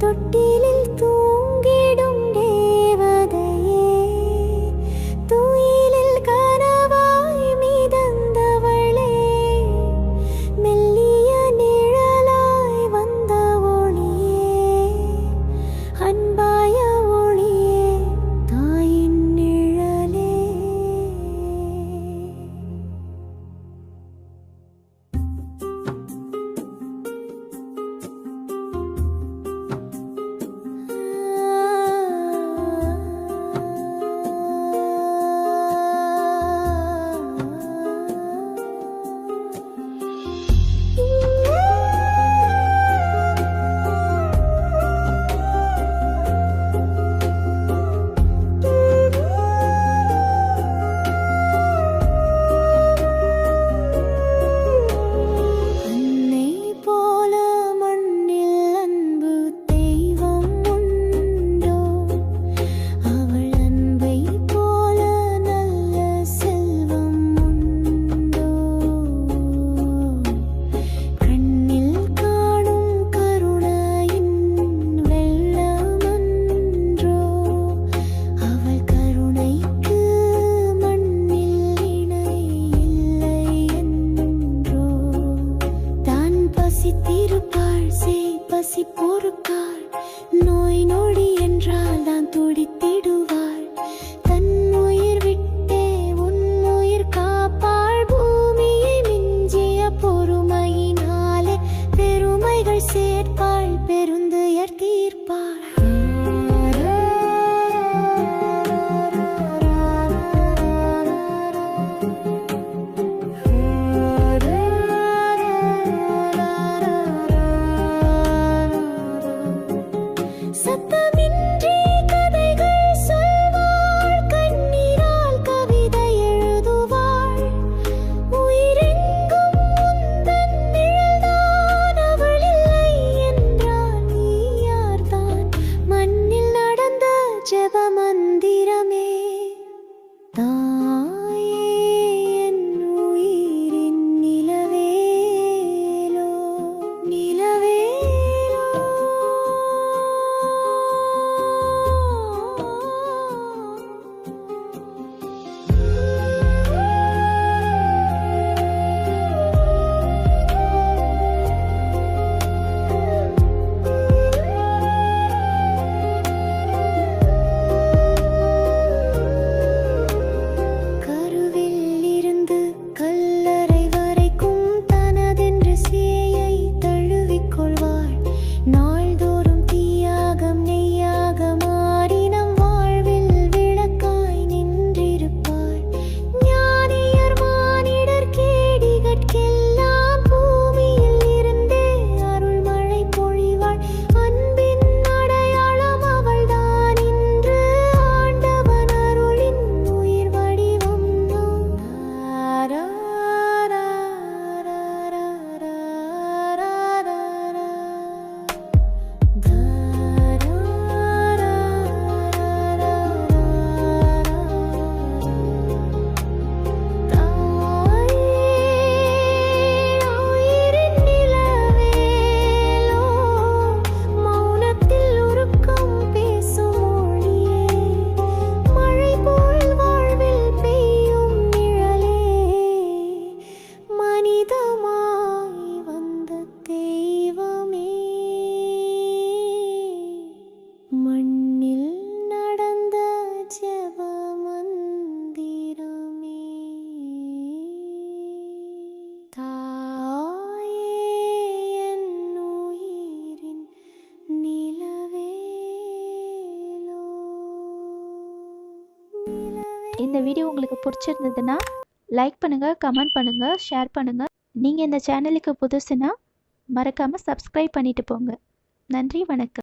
തൊട്ടിലിൽ തൂ துடித்திடுவாள் தன் உயிர் விட்டே உன் உயிர் காப்பாள். பூமியை மிஞ்சிய பொறுமையினாலே பெருமைகள் சேர்ப்பாள். பெரும் இந்த வீடியோ உங்களுக்கு பிடிச்சிருந்ததுன்னா லைக் பண்ணுங்கள் கமெண்ட் பண்ணுங்கள் ஷேர் பண்ணுங்கள் நீங்கள் இந்த சேனலுக்கு புதுசுன்னா மறக்காமல் சப்ஸ்கிரைப் பண்ணிவிட்டு போங்க. நன்றி வணக்கம்.